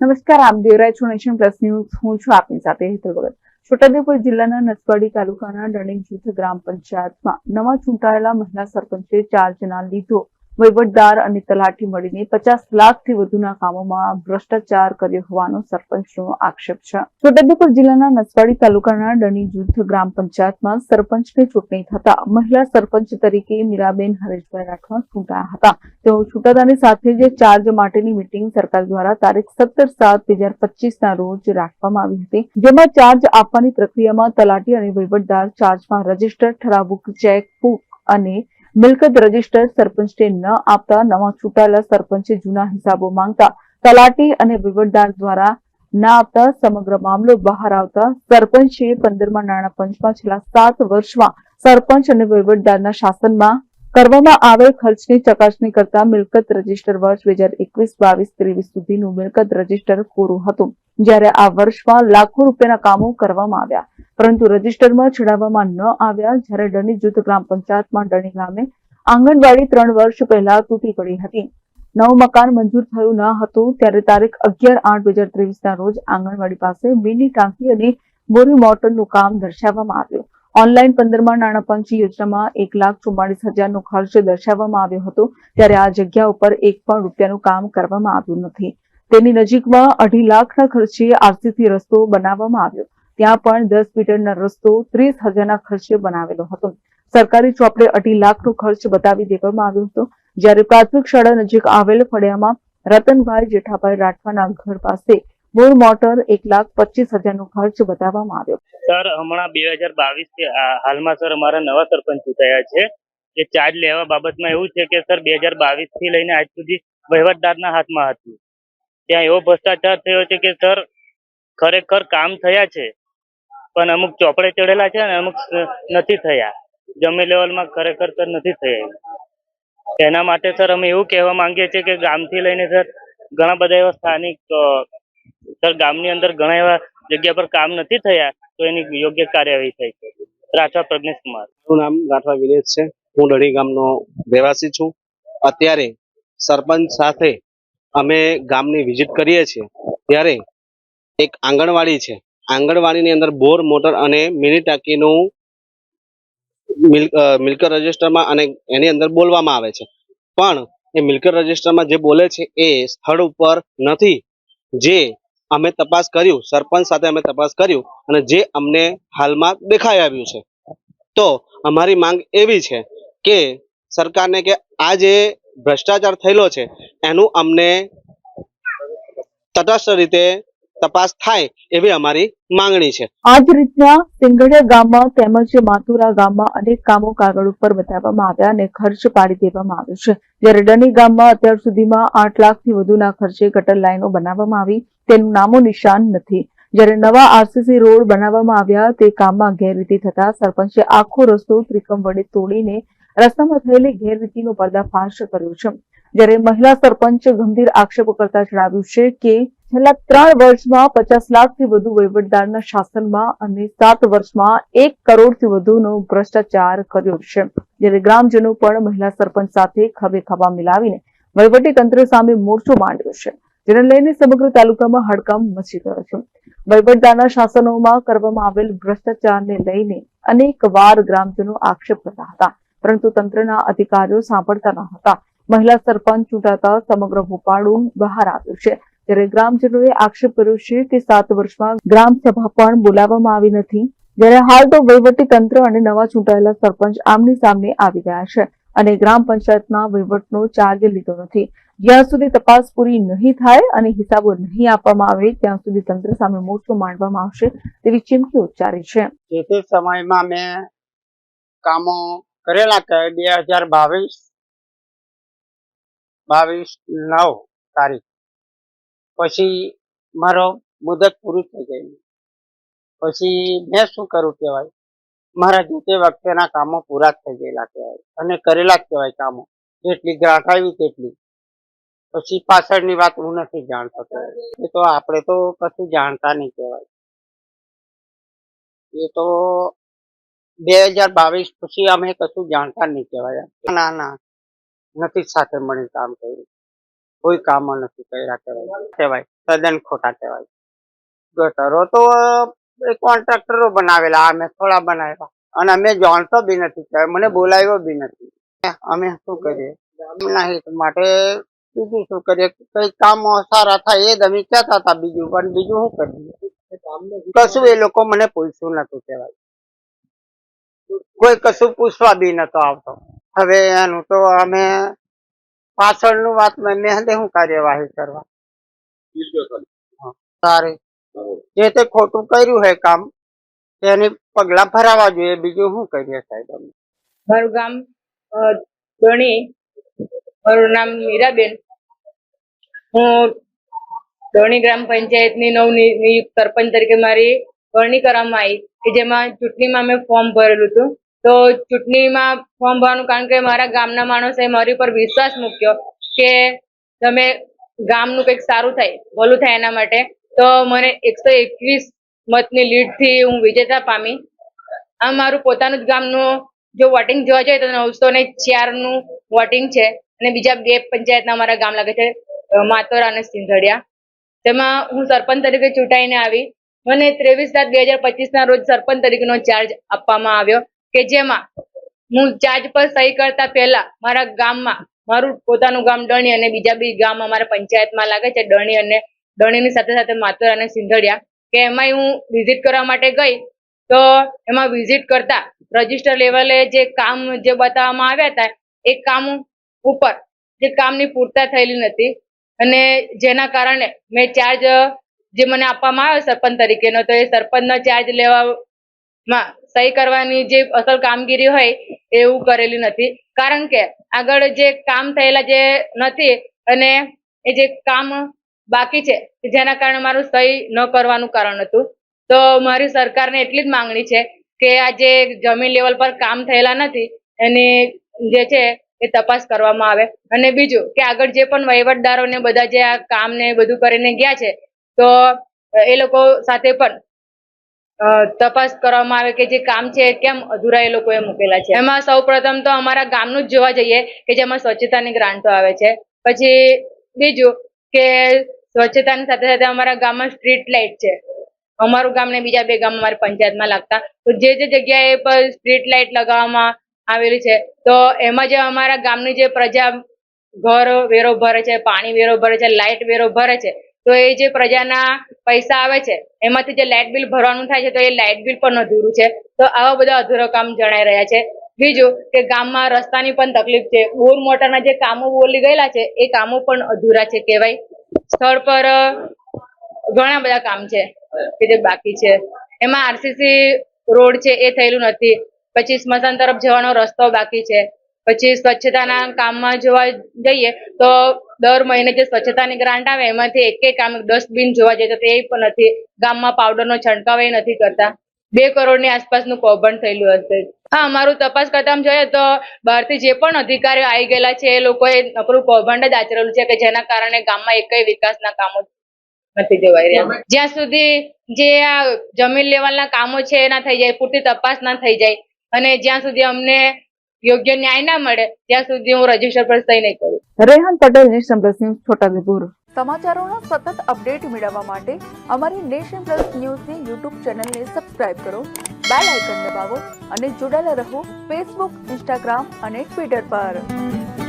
નમસ્કાર, આપ જોઈ રહ્યા છો નેશન પ્લસ ન્યૂઝ. હું છું આપની સાથે હેતલ ભગત. છોટાઉદેપુર જિલ્લાના નસવાડી તાલુકાના ડણિંગ જૂથ ગ્રામ પંચાયતમાં નવા ચૂંટાયેલા મહિલા સરપંચે ચાર જણા લીધો. વહીવટદાર અને તલાટી મળીને પચાસ લાખથી વધુના કામોમાં ભ્રષ્ટાચાર કર્યો હોવાનો સરપંચનો આક્ષેપ છે. છોટાઉદેપુર જિલ્લાના નસવાડી તાલુકાના ડણી જૂથ ગ્રામ પંચાયતમાં સરપંચની ચૂંટણી થતા મહિલા સરપંચ તરીકે મીરાબેન હરેશભાઈ રાઠવા ચૂંટાયા હતા. તેઓ ચૂંટાતાની સાથે જ ચાર્જ માટેની મીટિંગ સરકાર દ્વારા તારીખ સત્તર સાત બે હજાર પચીસના રોજ રાખવામાં આવી હતી. જેમાં ચાર્જ આપવાની પ્રક્રિયામાં તલાટી અને વહીવટદાર ચાર્જમાં રજિસ્ટર ઠરાવબુક ચેક બુક અને મિલકત રજિસ્ટર સરપંચને ન આપતા નવા ચૂંટાયેલા સરપંચે જૂના હિસાબો માંગતા તલાટી અને વહીવટદાર દ્વારા ના આપતા સમગ્ર મામલો બહાર આવતા સરપંચે પંદરમાં નાણાં પંચમાં છેલ્લા સાત વર્ષમાં સરપંચ અને વહીવટદારના શાસનમાં કરવામાં આવેલ ખર્ચની ચકાસણી કરતા મિલકત રજિસ્ટર વર્ષ બે હજાર એકવીસ બાવીસ ત્રેવીસ સુધીનું મિલકત રજિસ્ટર કોરું હતું. જ્યારે આ વર્ષમાં લાખો રૂપિયાના કામો કરવામાં આવ્યા. પરંતુ રજીસ્ટરમાં ચડાવવામાં ન આવ્યા જ્યારે ડણી જૂથ ગ્રામ પંચાયતમાં ડણી ગામે આંગણવાડી ત્રણ વર્ષ પહેલા તૂટી પડી હતી. નવું મકાન મંજૂર થયું ન હતું ત્યારે તારીખ અગિયાર આઠ બે હજાર ત્રેવીસના રોજ આંગણવાડી પાસે મીની ટાંકી અને બોરી મોટરનું કામ દર્શાવવામાં આવ્યું. ઓનલાઈન પંદરમાં નાણાં પંચ યોજનામાં એક લાખ ચુમ્માળીસ હજારનો ખર્ચ દર્શાવવામાં આવ્યો હતો ત્યારે આ જગ્યા ઉપર એક પણ રૂપિયાનું કામ કરવામાં આવ્યું નથી. તેની નજીકમાં અઢી લાખના ખર્ચે આરસીસી રસ્તો બનાવવામાં આવ્યો. ત્યાં પણ દસ મીટરના રસ્તો ત્રીસ હજારના ખર્ચે બનાવેલો હતો. સરકારી ચોપડે અઢી લાખનો ખર્ચ બતાવી દેવામાં આવ્યો હતો. જ્યારે પ્રાથમિક શાળા નજીક આવેલ ફળિયામાં રતનભાઈ જેઠાભાઈ રાઠવાના ઘર પાસે બોર મોટર એક લાખ પચીસ હજારનો ખર્ચ બતાવવામાં આવ્યો. સર, હમણાં બે હજાર બાવીસ હાલમાં સર અમારા નવા સરપંચ ચૂંટાયા છે. એ ચાર્જ લેવા બાબતમાં એવું છે કે સર, બે હજાર બાવીસથી લઈને આજ સુધી વહીવટદારના હાથમાં હતું. ત્યાં એવો ભ્રષ્ટાચાર થયો છે કે સર, ખરેખર કામ થયા છે, પણ અમુક ચોપડે ચડેલા છે અને અમુક નથી થયા. જમી લેવલમાં ખરેખર સર નથી થયા એના માટે સર અમે એવું કહેવા માંગીએ છીએ કે ગામથી લઈને સર, ઘણા બધા એવા સ્થાનિક સર ગામની અંદર ઘણા એવા જગ્યા પર કામ નથી થયા, તો એની યોગ્ય કાર્યવાહી થઈ છે રાઠવા પ્રજ્ઞેશ કુમાર. મારું નામ રાઠવા વિનેશ છે. હું ડણી ગામનો રહેવાસી છું. અત્યારે સરપંચ સાથે અમે ગામની વિઝિટ કરીએ છીએ, ત્યારે એક આંગણવાડી છે. આંગણવાડીની અંદર બોર, મોટર અને મિની ટાંકીનું મિલકત રજિસ્ટરમાં અને એની અંદર બોલવામાં આવે છે. પણ એ મિલકત રજિસ્ટરમાં જે બોલે છે એ સ્થળ ઉપર નથી. જે અમે તપાસ કર્યું, સરપંચ સાથે અમે તપાસ કર્યું અને જે અમને હાલમાં દેખાઈ આવ્યું છે. તો અમારી માંગ એવી છે કે સરકારને કે આ જે ભ્રષ્ટાચાર થયેલો છે, એનું અમને તટસ્થ રીતે તપાસ થાય એવી અમારી માંગણી છે. આ જ રીતના સિંગડિયા ગામમાં તેમજ માથુરા ગામમાં અનેક કામો કાગળ ઉપર બતાવવામાં આવ્યા અને ખર્ચ પાડી દેવામાં આવ્યો છે. જ્યારે ડની ગામમાં અત્યાર સુધીમાં આઠ લાખથી વધુના ખર્ચે ગટર લાઈનો બનાવવામાં આવી, તેનું નામો નિશાન નથી. જ્યારે નવા આરસીસી રોડ બનાવવામાં આવ્યા, તે કામમાં ગેરરીતિ થતા સરપંચે આખો રસ્તો ત્રિકમ વડે તોડીને રસ્તામાં થયેલી ગેરરીતિનો પર્દાફાશ કર્યો છે. જ્યારે મહિલા સરપંચ ગંભીર આક્ષેપો કરતા જણાવ્યું છે કે છેલ્લા ત્રણ વર્ષમાં પચાસ લાખથી વધુ વહીવટદારના શાસનમાં અને સાત વર્ષમાં એક કરોડથી વધુનો ભ્રષ્ટાચાર કર્યો છે. જ્યારે ગ્રામજનો પણ મહિલા સરપંચ સાથે ખભે ખભા મિલાવીને વહીવટી તંત્ર સામે મોરચો માંડ્યો છે, જેને લઈને સમગ્ર તાલુકામાં હડકંપ મચી ગયો છે. વહીવટદારના શાસનોમાં કરવામાં આવેલ ભ્રષ્ટાચારને લઈને અનેક વાર ગ્રામજનો આક્ષેપ કરતા હતા. પરંતુ તંત્રના અધિકારીઓ સાંભળતા ન હતા. મહિલા સરપંચ ચૂંટાતા સમગ્ર ભોપાળું બહાર આવ્યું છે. ત્યારે ગ્રામજનોએ આક્ષેપ કર્યો છે કે સાત વર્ષમાં ગ્રામ પણ બોલાવવામાં આવી નથી, જ્યારે હાલ તો વહીવટી તંત્ર અને નવા ચૂંટાયેલા સરપંચ આમની સામે આવી ગયા છે અને ગ્રામ પંચાયતના વહીવટનો ચાર્જ લીધો નથી. જ્યાં સુધી તપાસ પૂરી નહીં થાય અને હિસાબો નહીં આપવામાં આવે, ત્યાં સુધી તંત્ર સામે મોરચો માંડવામાં આવશે તેવી ચીમકી ઉચ્ચારી છે. સમયમાં મેં કામો કરેલા બે હજાર બાવીસ બાવીસ નવ તારીખ. પછી મારો મુદત પૂરી થઈ ગઈ. પછી મેં શું કરું કહેવાય? મારા જે વખતેના કામો પૂરા થઈ ગયેલા કહેવાય. અને કરેલા જ કહેવાય કામો. જેટલી ગ્રાહક આવી તેટલી. પછી પાછળની વાત હું નથી જાણતો. એ તો આપણે તો કશું જાણતા નહીં કહેવાય. એ તો બે હજાર બાવીસ પછી અમે કશું જાણતા નહીં કહેવાય ના ના. નથી સાથે મળી કામ કર્યું. કોઈ કામો નથી કર્યા કહેવાય. કહેવાય? તદ્દન ખોટા કહેવાય. ગટરો તો કોન્ટ્રાક્ટરો બનાવેલા અમે થોડા બનાવ્યા. અને અમે જાણતો બી નથી કહેવાય. મને બોલાવ્યો બી નથી. અમે શું કરીએ? ગામના હિત માટે બીજું શું કરીએ? કઈ કામ સારા થાય એ જ અમે કહેતા હતા બીજું. પણ બીજું શું કરીએ? કશું એ લોકો મને પૂછ્યું નતું કહેવાય. કોઈ કશું પૂછવા બી નતો આવતો. હવે એનું તો અમે પાછળનું વાત મેં મેં શું કાર્યવાહી કરવા. હા, સારી જે તે ખોટું કર્યું હોય કામ તેની પગલા ભરાવા જોઈએ. બીજું શું કરીએ સાહેબ અમે? મારું ગામ ધણી મારું નામ મીરાબેન. હું ધણી ગ્રામ પંચાયતની નવ નિયુક્ત સરપંચ તરીકે મારી વરણી કરવામાં આવી કે જેમાં ચૂંટણીમાં મેં ફોર્મ ભરેલું હતું. તો ચૂંટણીમાં ફોર્મ ભરવાનું કારણ કે મારા ગામના માણસે મારી પર વિશ્વાસ મૂક્યો કે તમે ગામનું કંઈક સારું થાય, ભલું થાય એના માટે. તો મને એકસો એકવીસ મતની લીડથી હું વિજેતા પામી. આ મારું પોતાનું જ ગામનું જો વોટિંગ જોવા જઈએ તો નવસો ને ચારનું વોટિંગ છે અને બીજા બે પંચાયતના અમારા ગામ લાગે છે, માતોરા અને સિંધડિયા. તેમાં હું સરપંચ તરીકે ચૂંટાઈને આવી. મને ત્રેવીસ સાત બે હજાર પચીસ ના રોજ સરપંચ તરીકેનો ચાર્જ આપવામાં આવ્યો કે જેમાં હું ચાર્જ પર સહી કરતા પહેલા મારા ગામમાં મારું પોતાનું ગામ ડણી અને બીજા બી ગામ અમારા પંચાયતમાં લાગે છે ડણી અને ડણીની સાથે સાથે માતર અને સિંધડિયા કે એમાંય હું વિઝિટ કરવા માટે ગઈ તો એમાં વિઝિટ કરતા રજિસ્ટર લેવલે જે કામ જે બતાવવામાં આવ્યા હતા એ કામ ઉપર જે કામની પૂરતા થયેલી નથી અને જેના કારણે મેં ચાર્જ જે મને આપવામાં આવ્યો સરપંચ તરીકેનો, તો એ સરપંચનો ચાર્જ લેવામાં સહી કરવાની જે અસલ કામગીરી હોય એવું કરેલી નથી. કારણ કે આગળ જે કામ થયેલા જે નથી અને એ જે કામ બાકી છે જેના કારણે મારું સહી ન કરવાનું કારણ હતું. તો મારી સરકારને એટલી જ માંગણી છે કે આ જે જમીન લેવલ પર કામ થયેલા નથી, એની જે છે એ તપાસ કરવામાં આવે. અને બીજું કે આગળ જે પણ વહીવટદારોને બધા જે આ કામ ને બધું કરીને ગયા છે તો એ લોકો સાથે પણ તપાસ કરવામાં આવે કે જે કામ છે, કેમ અધૂરા એ લોકોએ મૂકેલા છે. એમાં સૌ પ્રથમ તો અમારા ગામનું જ જોવા જઈએ કે જેમાં સ્વચ્છતાની ગ્રાન્ટો આવે છે. પછી બીજું કે સ્વચ્છતાની સાથે સાથે અમારા ગામમાં સ્ટ્રીટ લાઇટ છે. અમારું ગામ ને બીજા બે ગામ અમારી પંચાયતમાં લાગતા. તો જે જે જગ્યાએ પર સ્ટ્રીટ લાઇટ લગાવવામાં આવેલી છે, તો એમાં જે અમારા ગામની જે પ્રજા, ઘર વેરો ભરે છે, પાણી વેરો ભરે છે, લાઇટ વેરો ભરે છે તો એ જે પ્રજાના પૈસા આવે છે, એમાંથી જે લાઇટ બિલ ભરવાનું થાય છે, તો એ લાઇટ બિલ પણ અધૂરું છે. તો આવા બધા અધૂરા કામ જણાઈ રહ્યા છે. બીજું કે ગામમાં રસ્તાની પણ તકલીફ છે. બોર મોટરના જે કામો બોલી ગયેલા છે, એ કામો પણ અધૂરા છે કહેવાય. સ્થળ પર ઘણા બધા કામ છે કે જે બાકી છે. એમાં આરસીસી રોડ છે, એ થયેલું નથી. પછી સ્મશાન તરફ જવાનો રસ્તો બાકી છે. પછી સ્વચ્છતાના કામમાં જોવા જઈએ તો દર મહિને જે સ્વચ્છતાની ગ્રાન્ટ આવે એમાંથી એક એક કામ ડસ્ટબિન જોવા જઈએ તો તે પણ નથી. ગામમાં પાવડરનો છંટકાવ એ નથી કરતા. બે કરોડની આસપાસનું કૌભાંડ થયેલું હશે. હા, અમારું તપાસ કરતા જોઈએ તો બહારથી જે પણ અધિકારીઓ આવી ગયેલા છે એ લોકોએ નકરું કૌભાંડ જ આચરેલું છે કે જેના કારણે ગામમાં એકય વિકાસના કામો નથી જોવાઈ રહ્યા. જ્યાં સુધી જે આ જમીન લેવલના કામો છે એના થઈ જાય, પૂરતી તપાસ ના થઈ જાય અને જ્યાં સુધી અમને યોગ્ય ન્યાય ના મળે ત્યાં સુધી હું રજિસ્ટર પર સહી નહીં કરું. Rehan Patel nation plus news Chhotaudepur સમાચારોના સતત અપડેટ મેળવવા માટે અમારી નેશન પ્લસ ન્યૂઝની યુટ્યુબ ચેનલને સબસ્ક્રાઇબ કરો બેલ આઇકન દબાવો અને જોડાયેલા રહો ફેસબુક ઇન્સ્ટાગ્રામ અને ટ્વિટર પર.